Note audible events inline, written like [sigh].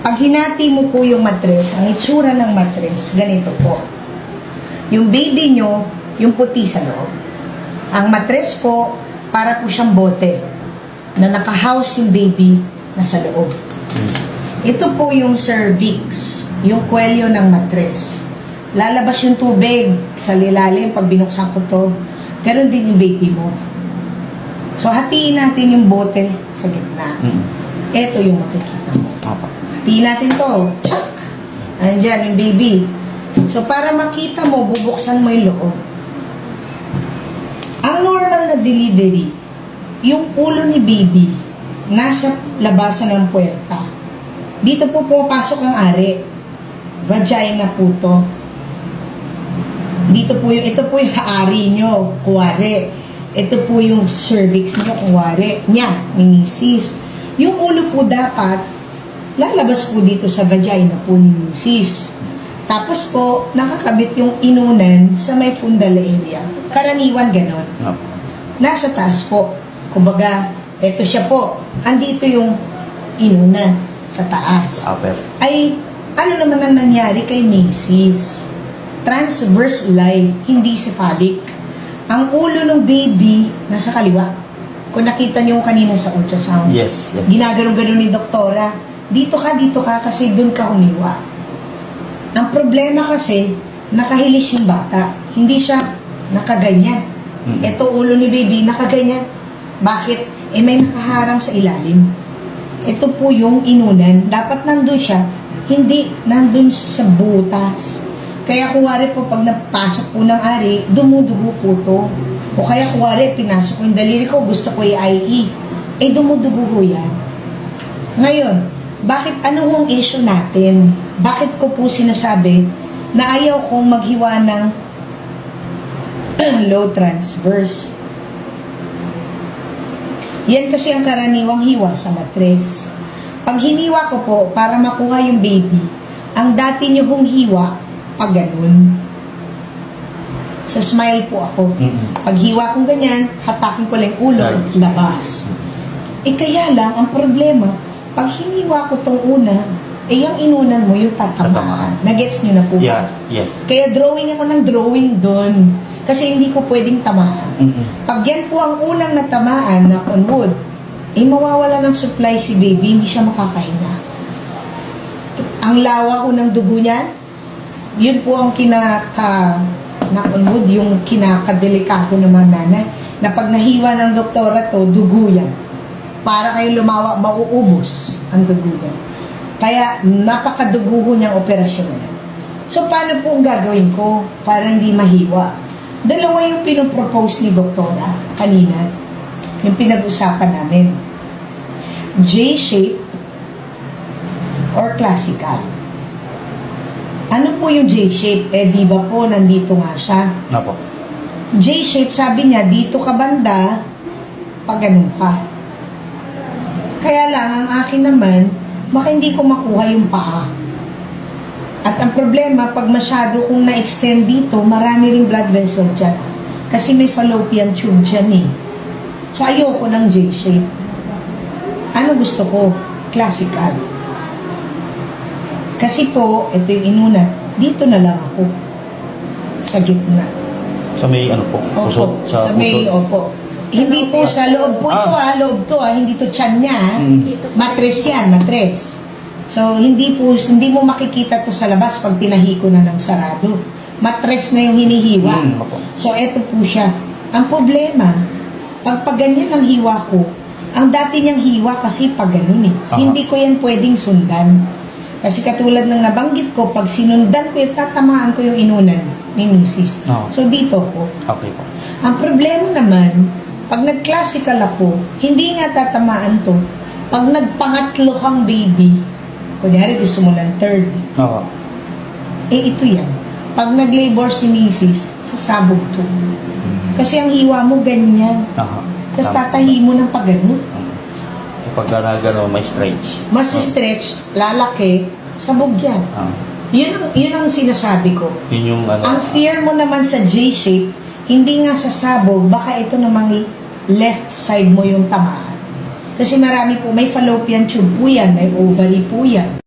Pag hinati mo po yung matres, ang itsura ng matres, ganito po. Yung baby nyo, yung puti sa loob. Ang matres po, para po siyang bote na nakahouse yung baby na sa loob. Ito po yung cervix, yung kwelyo ng matres. Lalabas yung tubig sa lilalim pag binuksan ko to. Ganon din yung baby mo. So, hatiin natin yung bote sa gitna. Mm. Ito yung makikita mo. Apo. Tiin natin to. Tsak! Ayan yung baby. So, para makita mo, bubuksan mo yung loob. Ang normal na delivery, yung ulo ni baby, nasa labasan ng puwerta. Dito po pupasok ang ari. Vagina po to. Dito po yung, ito po yung ari nyo, kuwari. Ito po yung cervix nyo, kuwari. Nya, ni misis. Yung ulo po dapat, lalabas po dito sa vagina po ni misis. Tapos po, nakakabit yung inunan sa may fundal area. Karaniwan ganon. Nasa taas po. Kumbaga, eto siya po. Andito yung inunan sa taas ay ano naman ang nangyari kay Macy's? Transverse line, hindi cephalic. Ang ulo ng baby nasa kaliwa. Kung nakita niyo kanina sa ultrasound. Yes, yes. Ginaganon-ganon ni doktora. Dito ka, dito ka kasi doon ka humiwa. Ang problema kasi, nakahilis yung bata. Hindi siya nakaganyan. Mm. Ito ulo ni baby, nakaganyan. Bakit? Eh may nakaharang sa ilalim. Ito po yung inunan. Dapat nandun siya, hindi nandun sa butas. Kaya kuwari po pag napasok po ng ari, dumudugo po to. O kaya kuwari, pinasok ko yung daliri ko, gusto ko i-IE. Eh, dumudugo ho yan. Ngayon, bakit ano hong issue natin? Bakit ko po sinasabi na ayaw kong maghiwa ng [clears throat] low transverse? Yan kasi ang karaniwang hiwa sa matres. Pag hiniwa ko po, para makuha yung baby, ang dati nyo hong hiwa, pag ganun. Sa smile po ako. Mm. Pag hiwa kong ganyan, hatakin ko lang ulo, labas. Eh kaya lang, ang problema, pag hiniwa ko tong una, eh yung inunan mo, yung tatamaan. Tatamaan. Nagets nyo na po. Yeah, yes. Kaya drawing ako ng drawing doon. Kasi hindi ko pwedeng tamaan. Mm. Pag yan po ang unang natamaan na on wood, eh mawawala ng supply si baby, hindi siya makakahinga. Ang lawa ko ng dugo niyan, yun po ang kinaka na on wood, yung kinakadelikado ng mga nanay, na pag nahiwa ng doktora to, dugo yan. Para kayo lumawa, mauubos ang dugo yan. Kaya napakaduguho niyang operasyon na yan. So, paano po ang gagawin ko para hindi mahiwa? Dalawa yung pinopropose ni Doktora kanina. Yung pinag-usapan namin. J-shape or classical. Ano po yung J-shape? Eh, di ba po, nandito nga siya. Apo. J-shape, sabi niya, dito ka banda, pag ganun ka. Kaya lang, ang akin naman, baka hindi ko makuha yung paa. At ang problema, pag masyado kong na-extend dito, marami ring blood vessel dyan. Kasi may fallopian tube dyan eh. So, ayoko ng J-shape. Ano gusto ko? Classical. Kasi po, ito yung inuna, dito na lang ako. Sa gitna. Sa may ano po? Opo, sa, may, pusod? opo. Hindi po sa loob po ito Ah. ah, loob to ah, hindi to tiyan niya ah. Mm. Matres yan, matres. So, hindi po, hindi mo makikita to sa labas pag tinahi ko na ng sarado. Matres na yung hinihiwa. Mm, opo. So, eto po siya. Ang problema, pag pag ganyan ang hiwa ko, ang dati niyang hiwa kasi pag ganun eh. Aha. Hindi ko yan pwedeng sundan. Kasi katulad ng nabanggit ko, pag sinundan ko, yung tatamaan ko yung inunan ni Mrs. Oo. So, dito ko. Okay po. Ang problema naman, pag nag-classical ako, hindi nga tatamaan to. Pag nagpangatlo kang baby, kunyari gusto mo ng third, Oo. eh ito yan. Pag nag-labor si Mrs., sasabog to. Mm. Kasi ang hiwa mo ganyan. Aha. Tapos Tama. tatahi mo ng pagano. Kapag na gano'n, may stretch. Mas stretch, lalaki, sabog yan. Ah. Yun ang, yun ang sinasabi ko. Yun yung ano. Ang fear mo naman sa J-shape, hindi nga sa sabog, baka ito namang left side mo yung tamaan. Kasi marami po, may fallopian tube po yan, may ovary po yan.